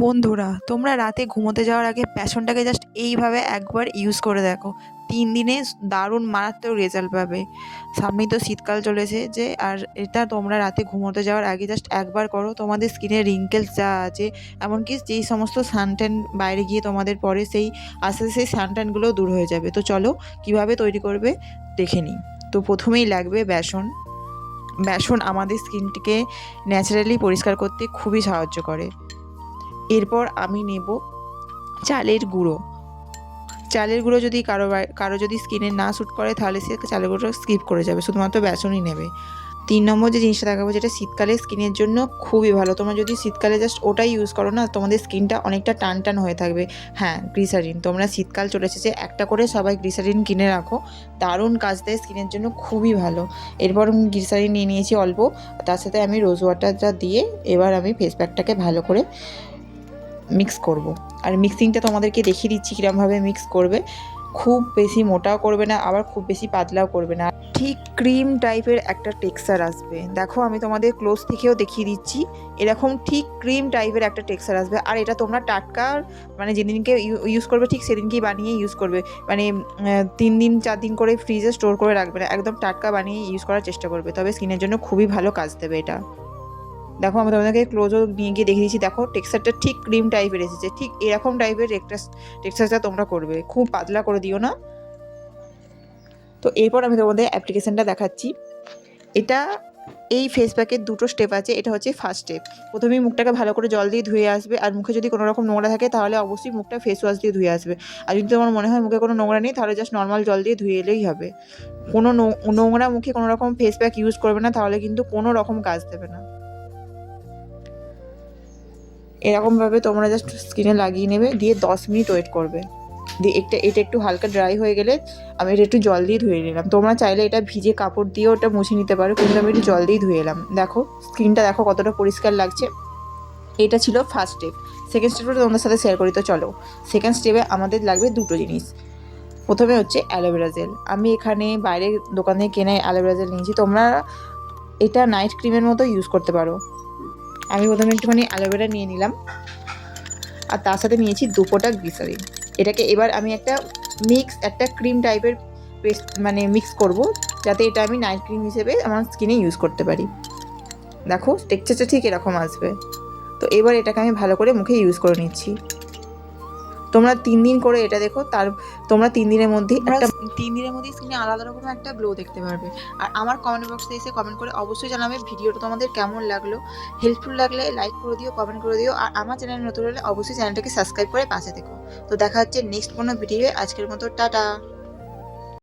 বন্ধুরা, তোমরা রাতে ঘুমোতে যাওয়ার আগে বেসনটাকে জাস্ট এইভাবে একবার ইউজ করে দেখো। তিন দিনে দারুণ মারাত্মক রেজাল্ট পাবে। সামনেই তো শীতকাল চলেছে যে, আর এটা তোমরা রাতে ঘুমোতে যাওয়ার আগে জাস্ট একবার করো। তোমাদের স্কিনের রিঙ্কেলস যা আছে, এমনকি যেই সমস্ত সানট্যান বাইরে গিয়ে তোমাদের পরে সেই, আস্তে আস্তে সেই সানট্যানগুলোও দূর হয়ে যাবে। তো চলো, কীভাবে তৈরি করবে দেখে নিই। তো প্রথমেই লাগবে বেসন। বেসন আমাদের স্কিনটিকে ন্যাচারালি পরিষ্কার করতে খুবই সাহায্য করে। এরপর আমি নেব চালের গুঁড়ো। চালের গুঁড়ো যদি কারও কারও যদি স্কিনে না শ্যুট করে, তাহলে সে চালের গুঁড়ো স্কিপ করে যাবে। শুধুমাত্র বেসনই নেবে। তিন নম্বর যে জিনিসটা দেখাবো, যেটা শীতকালে স্কিনের জন্য খুবই ভালো। তোমরা যদি শীতকালে জাস্ট ওটাই ইউজ করো না, তোমাদের স্কিনটা অনেকটা টান টান হয়ে থাকবে। হ্যাঁ গ্লিসারিন তোমরা শীতকাল চলে এসেছে, একটা করে সবাই গ্লিসারিন কিনে রাখো। দারুণ কাজ দেয় স্কিনের জন্য, খুবই ভালো। এরপর আমি গ্লিসারিন নিয়ে নিয়েছি অল্প। তার সাথে আমি রোজ ওয়াটারটা দিয়ে এবার আমি ফেস প্যাকটাকে ভালো করে মিক্স করব। আর মিক্সিংটা তোমাদেরকে দেখিয়ে দিচ্ছি কীরমভাবে মিক্স করবে। খুব বেশি মোটাও করবে না, আবার খুব বেশি পাতলাও করবে না। ঠিক ক্রিম টাইপের একটা টেক্সচার আসবে। দেখো আমি তোমাদের ক্লোজ থেকেও দেখিয়ে দিচ্ছি। এরকম ঠিক ক্রিম টাইপের একটা টেক্সচার আসবে। আর এটা তোমরা টাটকা মানে যেদিনকে ইউজ করবে ঠিক সেদিনকেই বানিয়ে ইউজ করবে। মানে তিন দিন, চার দিন করে ফ্রিজে স্টোর করে রাখবে না। একদম টাটকা বানিয়ে ইউজ করার চেষ্টা করবে। তবে স্কিনের জন্য খুবই ভালো কাজ দেবে এটা। দেখো, আমি তোমাদেরকে ক্লোজও নিয়ে গিয়ে দেখে দিচ্ছি। দেখো টেক্সচারটা ঠিক ক্রিম টাইপের এসেছে। ঠিক এরকম টাইপের টেক্সচারটা তোমরা করবে। খুব পাতলা করে দিও না। তো এরপর আমি তোমাদের অ্যাপ্লিকেশনটা দেখাচ্ছি। এটা এই ফেস প্যাকের দুটো স্টেপ আছে। এটা হচ্ছে ফার্স্ট স্টেপ প্রথমেই মুখটাকে ভালো করে জল দিয়ে ধুয়ে আসবে। আর মুখে যদি কোনো রকম নোংরা থাকে, তাহলে অবশ্যই মুখটা ফেস ওয়াশ দিয়ে ধুয়ে আসবে। আর যদি তোমার মনে হয় মুখে কোনো নোংরা নেই, তাহলে জাস্ট নর্মাল জল দিয়ে ধুয়ে এলেই হবে। কোনো নোংরা মুখে কোনো রকম ফেস প্যাক ইউজ করবে না, তাহলে কিন্তু কোনো রকম কাজ দেবে না। এরকমভাবে তোমরা জাস্ট স্কিনে লাগিয়ে নেবে, দিয়ে দশ মিনিট ওয়েট করবে। দিয়ে একটা, এটা একটু হালকা ড্রাই হয়ে গেলে আমি এটা একটু জল দিয়ে ধুয়ে নিলাম। তোমরা চাইলে এটা ভিজে কাপড় দিয়ে ওটা মুছে নিতে পারো, কিন্তু আমি একটু জল দিয়ে ধুয়ে এলাম। দেখো স্কিনটা দেখো কতটা পরিষ্কার লাগছে। এটা ছিল ফার্স্ট স্টেপ সেকেন্ড স্টেপটা তোমাদের সাথে শেয়ার করি, তো চলো। সেকেন্ড স্টেপে আমাদের লাগবে দুটো জিনিস। প্রথমে হচ্ছে অ্যালোভেরা জেল আমি এখানে বাইরে দোকান কেনা অ্যালোভেরা জেল নিয়েছি। তোমরা এটা নাইট ক্রিমের মতো ইউজ করতে পারো। আমি প্রথমে একটুখানি অ্যালোভেরা নিয়ে নিলাম। আর তার সাথে নিয়েছি দুপোটা গ্লিসারিন এটাকে এবার আমি একটা মিক্স একটা ক্রিম টাইপের পেস্ট মানে মিক্স করব, যাতে এটা আমি নাইট ক্রিম হিসেবে আমার স্কিনে ইউজ করতে পারি। দেখো টেক্সচারটা ঠিক এরকম আসবে। তো এবার এটাকে আমি ভালো করে মুখে ইউজ করে নিচ্ছি। তোমরা তিন দিন করে এটা দেখো তার তোমরা তিন দিনের মধ্যে একটা তিন দিনের মধ্যে স্কিনে আলাদা রকম একটা গ্লো দেখতে পারবে। আর আমার কমেন্ট বক্সে এসে কমেন্ট করে অবশ্যই জানাবে ভিডিওটা তোমাদের কেমন লাগল। হেল্পফুল লাগলে লাইক করে দিও কমেন্ট করে দিও আর আমার চ্যানেল নতুন হলে অবশ্যই চ্যানেলটাকে সাবস্ক্রাইব করে পাশে দেখো তো দেখা হচ্ছে নেক্সট কোনো ভিডিওয়ে আজকের মতো টাটা!